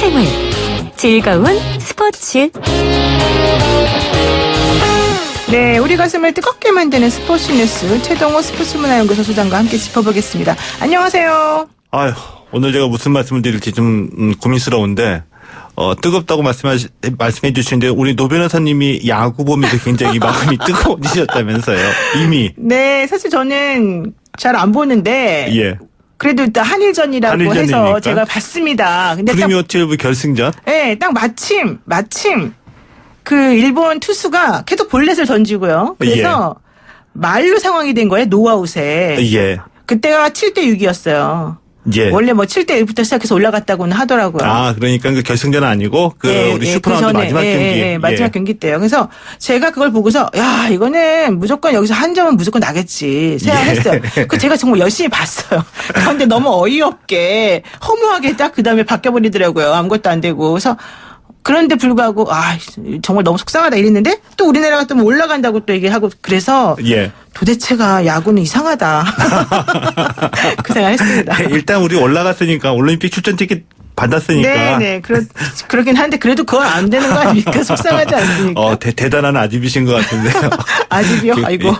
생활. 즐거운 스포츠. 네, 우리 가슴을 뜨겁게 만드는 스포츠 뉴스 최동호 스포츠문화연구소 소장과 함께 짚어보겠습니다. 안녕하세요. 아유, 오늘 제가 무슨 말씀을 드릴지 좀 음, 고민스러운데, 어, 뜨겁다고 말씀하, 말씀해 주시는데, 우리 노 변호사님이 야구 보면서 굉장히 마음이 뜨거워지셨다면서요. 이미. 네, 사실 저는 잘 안 보는데 예. 그래도 일단 한일전이라고 한일전이니까. 해서 제가 봤습니다. 근데 딱, 프리미어 12 결승전? 네, 딱 마침 마침 그 일본 투수가 계속 볼넷을 던지고요. 그래서 말로 상황이 된 거예요. 노아웃에. 예. 그때가 7대 6이었어요. 예. 원래 뭐 7대 1부터 시작해서 올라갔다고는 하더라고요. 아, 그러니까 그 결승전 아니고, 그 예, 우리 예, 슈퍼라운드 그 마지막 예, 경기. 예, 예, 마지막 예. 경기 때요. 그래서 제가 그걸 보고서 야 이거는 무조건 여기서 한 점은 무조건 나겠지 생각했어요. 예. 그 제가 정말 열심히 봤어요. 그런데 너무 어이없게 허무하게 딱 그 다음에 바뀌어 버리더라고요. 아무것도 안 되고 그래서. 그런데 불구하고 아 정말 너무 속상하다 이랬는데 또 우리나라가 또 올라간다고 또 얘기하고 그래서 예. 도대체가 야구는 이상하다 그 생각했습니다. 일단 우리 올라갔으니까, 올림픽 출전 티켓 받았으니까. 네, 네. 그렇, 그렇긴 한데, 그래도 그건 안 되는 거 아닙니까? 속상하지 않습니까? 어, 대, 대단한 아집이신 것 같은데요. 아직이요? 그, 아이고.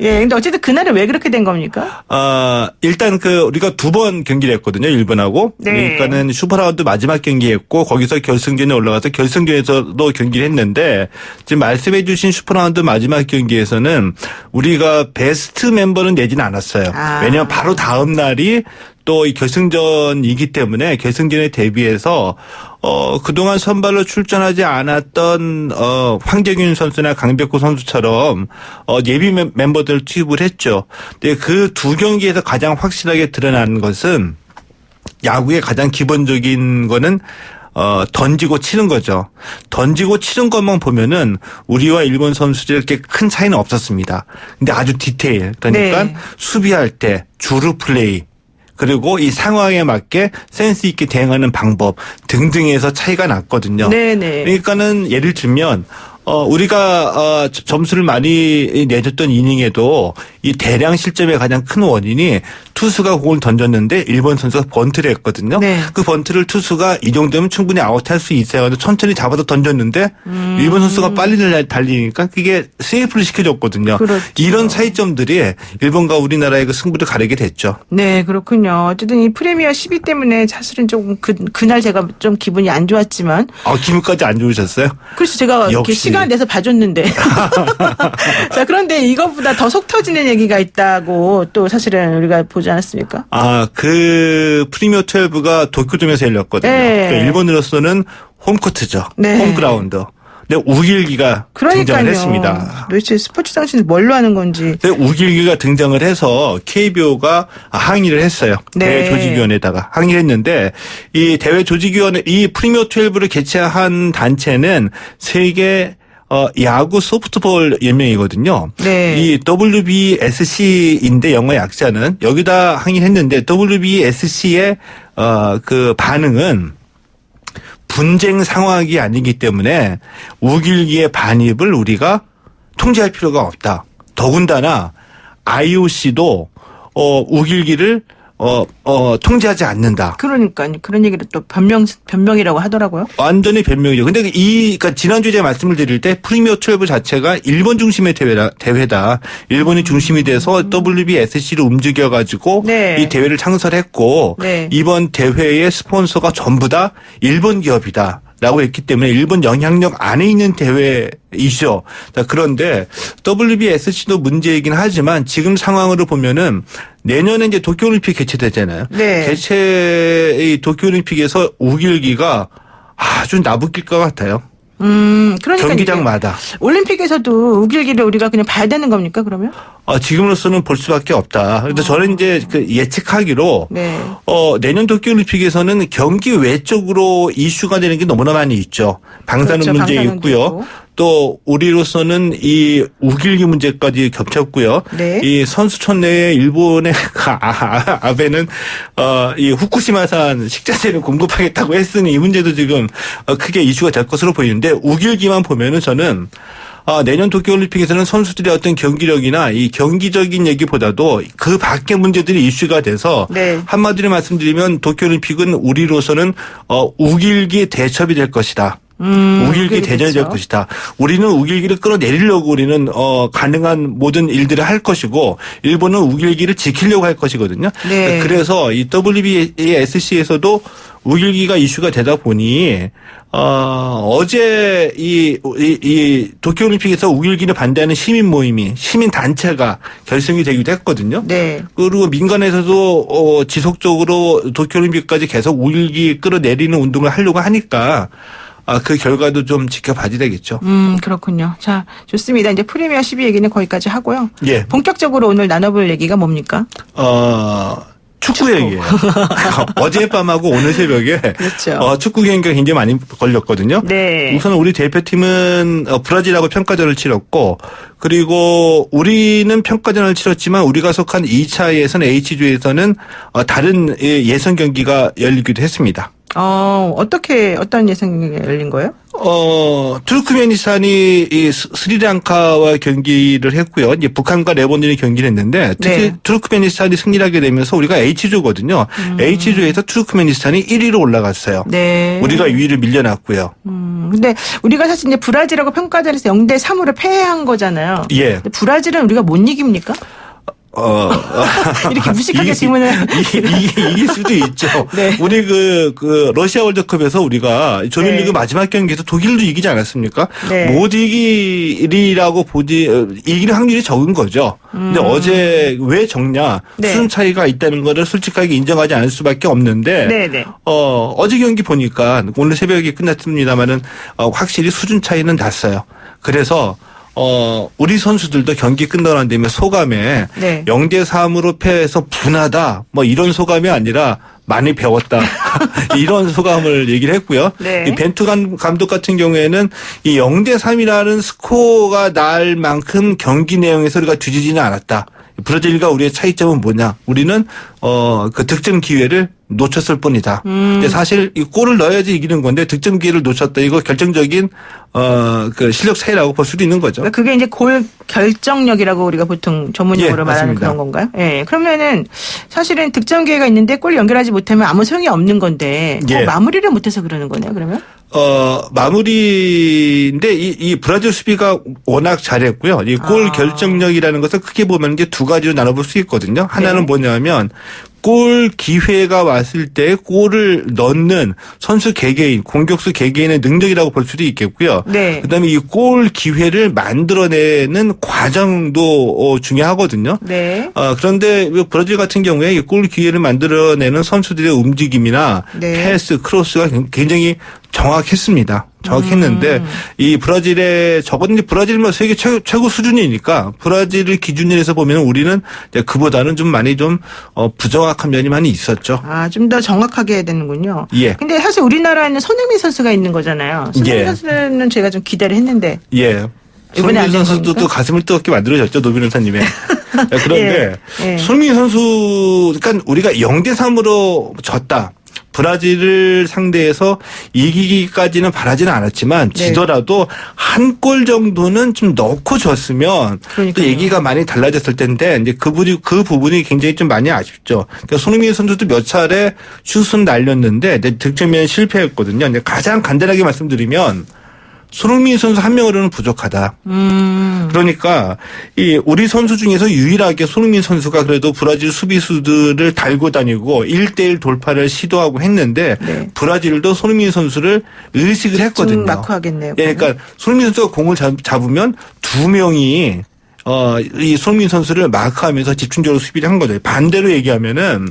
예, 근데 어쨌든 그날은 왜 그렇게 된 겁니까? 어, 일단 그 우리가 두 번 경기를 했거든요. 일본하고. 네. 그러니까는 슈퍼라운드 마지막 경기 했고 거기서 결승전에 올라가서 결승전에서도 경기를 했는데 지금 말씀해 주신 슈퍼라운드 마지막 경기에서는 우리가 베스트 멤버는 내지는 않았어요. 아. 왜냐하면 바로 다음 날이 또 이 결승전이기 때문에 결승전에 대비해서 어 그동안 선발로 출전하지 않았던 어 황정윤 선수나 강백호 선수처럼 어 예비 멤- 멤버들을 투입을 했죠. 근데 그 두 경기에서 가장 확실하게 드러난 것은 야구의 가장 기본적인 거는 어, 던지고 치는 거죠. 던지고 치는 것만 보면은 우리와 일본 선수들 이렇게 큰 차이는 없었습니다. 근데 아주 디테일. 그러니까 네. 수비할 때 주루 플레이 그리고 이 상황에 맞게 센스 있게 대응하는 방법 등등에서 차이가 났거든요. 네네. 그러니까는 예를 들면 어 우리가 어 저- 점수를 많이 내줬던 이닝에도 이 대량 실점의 가장 큰 원인이 투수가 공을 던졌는데 일본 선수가 번트를 했거든요. 네. 그 번트를 투수가 이 정도면 충분히 아웃할 수 있어요. 천천히 잡아서 던졌는데 음. 일본 선수가 빨리 날- 달리니까 그게 세이프를 시켜줬거든요. 그렇죠. 이런 차이점들이 일본과 우리나라의 그 승부를 가리게 됐죠. 네, 그렇군요. 어쨌든 이 프리미어 12 때문에 사실은 조금 그, 그날 제가 좀 기분이 안 좋았지만. 아 기분까지 안 좋으셨어요? 그래서 제가 이렇게. 시간 내서 봐줬는데. 자, 그런데 이것보다 더 속 터지는 얘기가 있다고 또 사실은 우리가 보지 않았습니까? 아, 그 프리미어 12가 도쿄돔에서 열렸거든요. 네. 그러니까 일본으로서는 홈코트죠. 네. 홈그라운드. 근데 우길기가 등장을 했습니다. 그러니까요. 도대체 스포츠 당신이 뭘로 하는 건지. 근데 우길기가 등장을 해서 KBO가 항의를 했어요. 네. 대회 조직위원회에다가 항의를 했는데 이 대회 조직위원회 이 프리미어 12를 개최한 단체는 세계 어, 야구 소프트볼 연맹이거든요. 네. 이 WBSC인데 영어 약자는 여기다 항의를 했는데 WBSC의 어, 그 반응은 분쟁 상황이 아니기 때문에 우길기의 반입을 우리가 통제할 필요가 없다. 더군다나 IOC도 어 우길기를 어, 어, 통제하지 않는다. 그러니까 그런 얘기를 또 변명 변명이라고 하더라고요. 완전히 변명이죠. 근데 이, 그니까 지난주에 제가 말씀을 드릴 때 프리미어 12 자체가 일본 중심의 대회다, 대회다. 일본이 중심이 돼서 WBSC를 움직여 가지고 네. 이 대회를 창설했고 네. 이번 대회의 스폰서가 전부 다 일본 기업이다. 라고 했기 때문에 일본 영향력 안에 있는 대회이죠. 자, 그런데 WBSC도 문제이긴 하지만 지금 상황으로 보면은 내년에 이제 도쿄올림픽 개최되잖아요. 네. 개최 이 도쿄올림픽에서 우길기가 아주 나부낄 것 같아요. 음, 그러니까 경기장마다. 올림픽에서도 우길기를 우리가 그냥 봐야 되는 겁니까? 그러면? 어, 지금으로서는 볼 수밖에 없다. 그래서 저는 이제 그 예측하기로 네. 어, 내년 도쿄올림픽에서는 경기 외적으로 이슈가 되는 게 너무나 많이 있죠. 방사능 그렇죠. 문제 방사능도 있고요. 있고. 또 우리로서는 이 우길기 문제까지 겹쳤고요. 네. 이 선수촌 내에 일본의 아, 아, 아베는 어, 이 후쿠시마산 식자재를 공급하겠다고 했으니 이 문제도 지금 어, 크게 이슈가 될 것으로 보이는데 우길기만 보면은 저는 아, 내년 도쿄올림픽에서는 선수들의 어떤 경기력이나 이 경기적인 얘기보다도 그 밖의 문제들이 이슈가 돼서 네. 한마디로 말씀드리면 도쿄올림픽은 우리로서는 어, 우길기 대첩이 될 것이다. 음, 우길기 대첩. 것이다. 우리는 우길기를 끌어내리려고 우리는 어 가능한 모든 일들을 할 것이고 일본은 우길기를 지키려고 할 것이거든요. 네. 그래서 이 WBSC에서도 우길기가 이슈가 되다 보니 어 어제 이, 이, 이 도쿄올림픽에서 우길기를 반대하는 시민 모임이 시민 단체가 결성이 되기도 했거든요. 네. 그리고 민간에서도 어 지속적으로 도쿄올림픽까지 계속 우길기 끌어내리는 운동을 하려고 하니까 아, 그 결과도 좀 지켜봐야 되겠죠. 음, 그렇군요. 자, 좋습니다. 이제 프리미어 12 얘기는 거기까지 하고요. 예. 본격적으로 오늘 나눠볼 얘기가 뭡니까? 어, 축구 얘기예요. 어젯밤하고 오늘 새벽에 그렇죠. 어, 축구 경기가 굉장히 많이 걸렸거든요. 네. 우선 우리 대표팀은 어, 브라질하고 평가전을 치렀고 그리고 우리는 평가전을 치렀지만 우리가 속한 2차 예선 H조에서는 어, 다른 예, 예선 경기가 열리기도 했습니다. 어, 어떻게, 어떤 예상이 열린 거예요? 어, 투르크메니스탄이 이 스- 스리랑카와 경기를 했고요. 이제 북한과 레바논이 경기를 했는데 특히 네. 투르크메니스탄이 승리하게 되면서 우리가 H조거든요. H조에서 투르크메니스탄이 1위로 올라갔어요. 음. 네. 우리가 2위를 밀려났고요. 음, 근데 우리가 사실 이제 브라질하고 평가전에서 0대 3으로 패한 거잖아요. 예. 브라질은 우리가 못 이깁니까? 어, 이렇게 무식하게 질문을. 이게, 이게, 이길 수도 있죠. 네. 우리 그, 그, 러시아 월드컵에서 우리가 조별리그 네. 마지막 경기에서 독일도 이기지 않았습니까? 네. 못 이기리라고 보지, 어, 이기는 확률이 적은 거죠. 근데 어제 왜 적냐? 음. 네. 수준 차이가 있다는 거를 솔직하게 인정하지 않을 수밖에 없는데. 네네. 어, 어제 경기 보니까 오늘 새벽에 끝났습니다만은 어, 확실히 수준 차이는 났어요. 그래서 어, 우리 선수들도 경기 끝나고 난 다음에 소감에 네. 0대 3으로 패해서 분하다. 뭐 이런 소감이 아니라 많이 배웠다. 이런 소감을 얘기를 했고요. 네. 이 벤투 감- 감독 같은 경우에는 이 0대 3이라는 스코어가 날 만큼 경기 내용에서 우리가 뒤지지는 않았다. 브라질과 우리의 차이점은 뭐냐? 우리는 어 그 득점 기회를 놓쳤을 뿐이다. 근데 사실 이 골을 넣어야지 이기는 건데 득점 기회를 놓쳤다. 이거 결정적인 어그 실력 차이라고 볼 수도 있는 거죠. 그러니까 그게 이제 골 결정력이라고 우리가 보통 전문용어로 예, 말하는 맞습니다. 그런 건가요? 예. 그러면은 사실은 득점 기회가 있는데 골 연결하지 못하면 아무 소용이 없는 건데 꼭 예. 마무리를 못해서 그러는 거네요. 그러면? 어, 마무리인데 이, 이 브라질 수비가 워낙 잘했고요. 이골 아. 결정력이라는 것을 크게 보면 이제 두 가지로 나눠볼 수 있거든요. 하나는 네. 뭐냐면 골 기회가 왔을 때 골을 넣는 선수 개개인, 공격수 개개인의 능력이라고 볼 수도 있겠고요. 네. 그다음에 이 골 기회를 만들어내는 과정도 어, 중요하거든요. 네. 어, 그런데 이 브라질 같은 경우에 이 골 기회를 만들어내는 선수들의 움직임이나 네. 패스, 크로스가 굉장히 정확했습니다. 정확했는데 음. 이 브라질의 저건 이제 브라질 뭐 세계 최고, 최고 수준이니까 브라질을 기준으로 해서 보면 우리는 그보다는 좀 많이 좀 어, 부정확한 면이 많이 있었죠. 아, 좀 더 정확하게 해야 되는군요. 예. 근데 사실 우리나라에는 손흥민 선수가 있는 거잖아요. 손흥민 예. 선수는 제가 좀 기대를 했는데. 예. 손흥민 된 선수도? 또 가슴을 뜨겁게 만들어졌죠, 노 변호사님의. 그런데 예, 예. 손흥민 선수, 그러니까 우리가 0대 3으로 졌다. 브라질을 상대해서 이기기까지는 바라지는 않았지만 네. 지더라도 한골 정도는 좀 넣고 졌으면 또 그러니까요. 얘기가 많이 달라졌을 텐데 이제 그 부분이 그 부분이 굉장히 좀 많이 아쉽죠. 그러니까 손흥민 선수도 몇 차례 슛은 날렸는데 득점에 실패했거든요. 가장 간단하게 말씀드리면 손흥민 선수 한 명으로는 부족하다. 음. 그러니까 이 우리 선수 중에서 유일하게 손흥민 선수가 그래도 브라질 수비수들을 달고 다니고 1대1 돌파를 시도하고 했는데 네. 브라질도 손흥민 선수를 의식을 했거든요. 마크 하겠네요. 예, 그러니까 손흥민 선수가 공을 잡, 잡으면 두 명이 어, 이 손흥민 선수를 마크하면서 집중적으로 수비를 한 거죠. 반대로 얘기하면은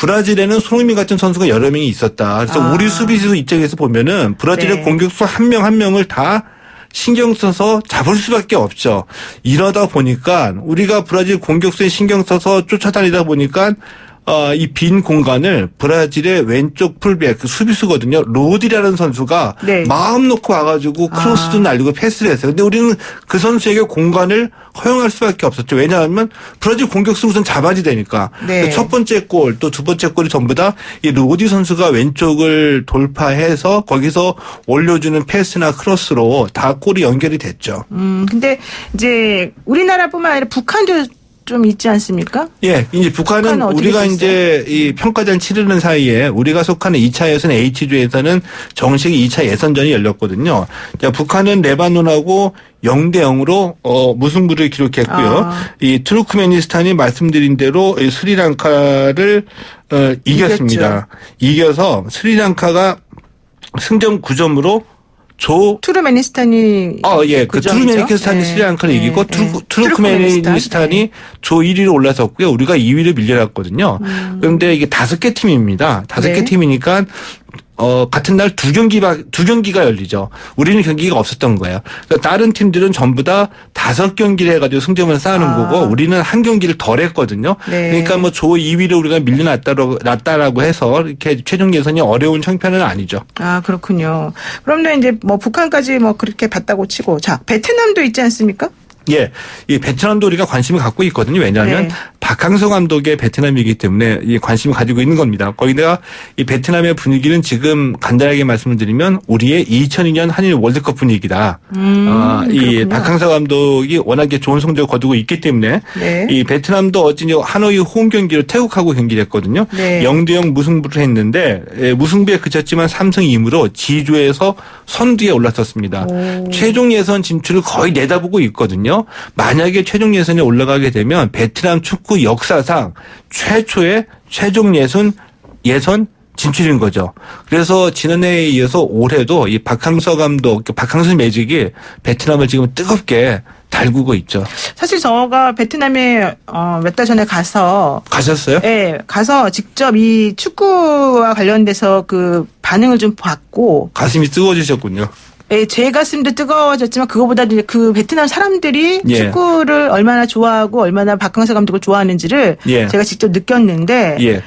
브라질에는 손흥민 같은 선수가 여러 명이 있었다. 그래서 아. 우리 수비수 입장에서 보면은 브라질의 네. 공격수 한 명 한 명을 다 신경 써서 잡을 수밖에 없죠. 이러다 보니까 우리가 브라질 공격수에 신경 써서 쫓아다니다 보니까 어, 이빈 공간을 브라질의 왼쪽 풀백 그 수비수거든요. 로디라는 선수가 네. 마음 놓고 와가지고 크로스도 아. 날리고 패스를 했어요. 근데 우리는 그 선수에게 공간을 허용할 수밖에 없었죠. 왜냐하면 브라질 공격수 우선 잡아야 되니까. 네. 첫 번째 골 또 두 번째 골이 전부 다 이 로디 선수가 왼쪽을 돌파해서 거기서 올려주는 패스나 크로스로 다 골이 연결이 됐죠. 음, 근데 이제 우리나라뿐만 아니라 북한도 좀 있지 않습니까? 예, 이제 북한은 북한은 우리가 됐어요? 이제 이 평가전 치르는 사이에 우리가 속하는 2차 예선 H조에서는 정식 2차 예선전이 열렸거든요. 자, 북한은 레바논하고 0대 0으로 어 무승부를 기록했고요. 아. 이 투르크메니스탄이 말씀드린 대로 이 스리랑카를 어 이겼습니다. 이겨서 스리랑카가 승점 9점으로 조 투르메니스탄이 어, 예. 그 그? 투르메니스탄이 예, 스리랑카를 예, 이기고 예. 투르, 투르크메니스탄, 투르크메니스탄이 예. 조 1위로 올라섰고요. 우리가 2위를 밀려났거든요. 그런데 이게 다섯 개 팀입니다. 다섯 음. 네. 개 팀이니까 어, 같은 날 두 경기가, 두 경기가 열리죠. 우리는 경기가 없었던 거예요. 그러니까 다른 팀들은 전부 다 다섯 경기를 해가지고 승점을 쌓는 아. 거고 우리는 한 경기를 덜 했거든요. 네. 그러니까 뭐 조 2위를 우리가 밀려났다라고, 났다라고 해서 이렇게 최종 예선이 어려운 형편은 아니죠. 아 그렇군요. 그런데 이제 뭐 북한까지 뭐 그렇게 봤다고 치고 자 베트남도 있지 않습니까? 예, 이 베트남도 우리가 관심을 갖고 있거든요. 왜냐하면 네. 박항서 감독의 베트남이기 때문에 이 관심을 가지고 있는 겁니다. 거기다가 이 베트남의 분위기는 지금 간단하게 말씀을 드리면 우리의 2002년 한일 월드컵 분위기다. 음, 아, 이. 박항서 감독이 워낙에 좋은 성적을 거두고 있기 때문에 네. 이 베트남도 이제 하노이 홈 경기로 태국하고 경기를 했거든요. 네. 0대 0 무승부를 했는데 예, 무승부에 그쳤지만 3승 2무로 지조에서 선두에 올랐었습니다. 오. 최종 예선 진출을 거의 내다보고 있거든요. 만약에 최종 예선에 올라가게 되면 베트남 축구 역사상 최초의 최종 예선 예선 진출인 거죠. 그래서 지난해에 이어서 올해도 이 박항서 감독, 박항서 매직이 베트남을 지금 뜨겁게 달구고 있죠. 사실 저가 베트남에 어, 몇 달 전에 가서 가셨어요? 예, 가서 직접 이 축구와 관련돼서 그 반응을 좀 봤고 가슴이 뜨거워지셨군요. 예, 제 가슴도 뜨거워졌지만 그거보다도 이제 그 베트남 사람들이 예. 축구를 얼마나 좋아하고 얼마나 박항서 감독을 좋아하는지를 예. 제가 직접 느꼈는데 예.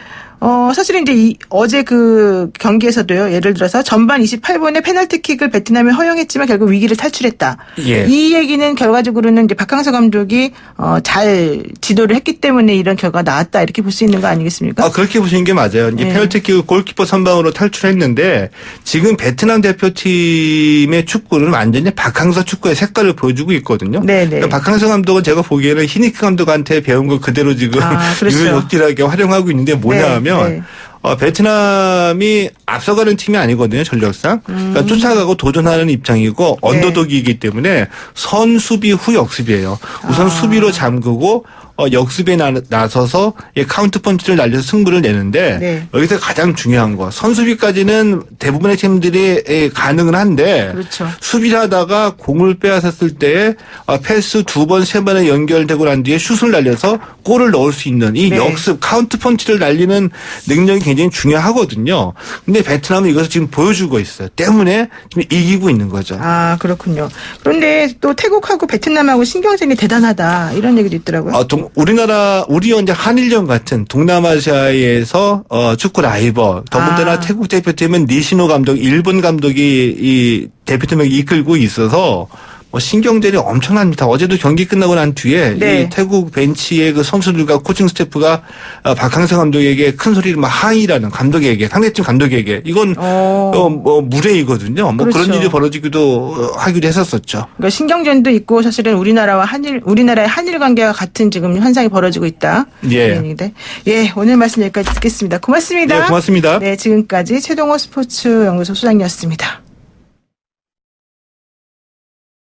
어, 사실은 이제 이, 어제 그 경기에서도요, 예를 들어서 전반 28분에 페널티킥을 베트남이 허용했지만 결국 위기를 탈출했다. 예. 이 얘기는 결과적으로는 이제 박항서 감독이 어, 잘 지도를 했기 때문에 이런 결과가 나왔다. 이렇게 볼 수 있는 거 아니겠습니까? 아, 그렇게 보시는 게 맞아요. 이제 네. 페널티킥 골키퍼 선방으로 탈출했는데 지금 베트남 대표팀의 축구는 완전히 박항서 축구의 색깔을 보여주고 있거든요. 네네. 그러니까 박항서 감독은 제가 보기에는 히니크 감독한테 배운 거 그대로 지금 아, 그렇죠. 유효적절하게 활용하고 있는데 뭐냐 네, 하면 네. 어, 베트남이 앞서가는 팀이 아니거든요, 전력상. 음. 그러니까 쫓아가고 도전하는 입장이고 네. 언더독이기 때문에 선 수비 후 역습이에요. 우선 아. 수비로 잠그고 어, 역습에 나, 나서서 이 카운트 펀치를 날려서 승부를 내는데 네. 여기서 가장 중요한 거 선수비까지는 대부분의 팀들이 에, 가능은 한데 그렇죠. 수비를 하다가 공을 빼앗았을 때 어, 패스 두 번 세 번에 연결되고 난 뒤에 슛을 날려서 골을 넣을 수 있는 이 네. 역습 카운트 펀치를 날리는 능력이 굉장히 중요하거든요. 근데 베트남은 이것을 지금 보여주고 있어요. 때문에 지금 이기고 있는 거죠. 아, 그렇군요. 그런데 또 태국하고 베트남하고 신경전이 대단하다. 이런 얘기도 있더라고요. 어, 동, 우리나라 우리 이제 한일전 같은 동남아시아에서 어, 축구 라이버 더군다나 아. 태국 대표팀은 니시노 감독 일본 감독이 이 대표팀을 이끌고 있어서 뭐 신경전이 엄청납니다. 어제도 경기 끝나고 난 뒤에 네. 이 태국 벤치의 그 선수들과 코칭 스태프가 어, 박항서 감독에게 큰 소리를 막 항의라는 감독에게 상대팀 감독에게 이건 어. 어, 뭐 무례이거든요. 뭐 그렇죠. 그런 일이 벌어지기도 어, 하기도 했었었죠. 그러니까 신경전도 있고 사실은 우리나라와 한일 우리나라의 한일 관계가 같은 지금 현상이 벌어지고 있다. 예. 예, 오늘 말씀 여기까지 듣겠습니다. 고맙습니다. 네, 고맙습니다. 네, 지금까지 최동호 스포츠 연구소 소장이었습니다.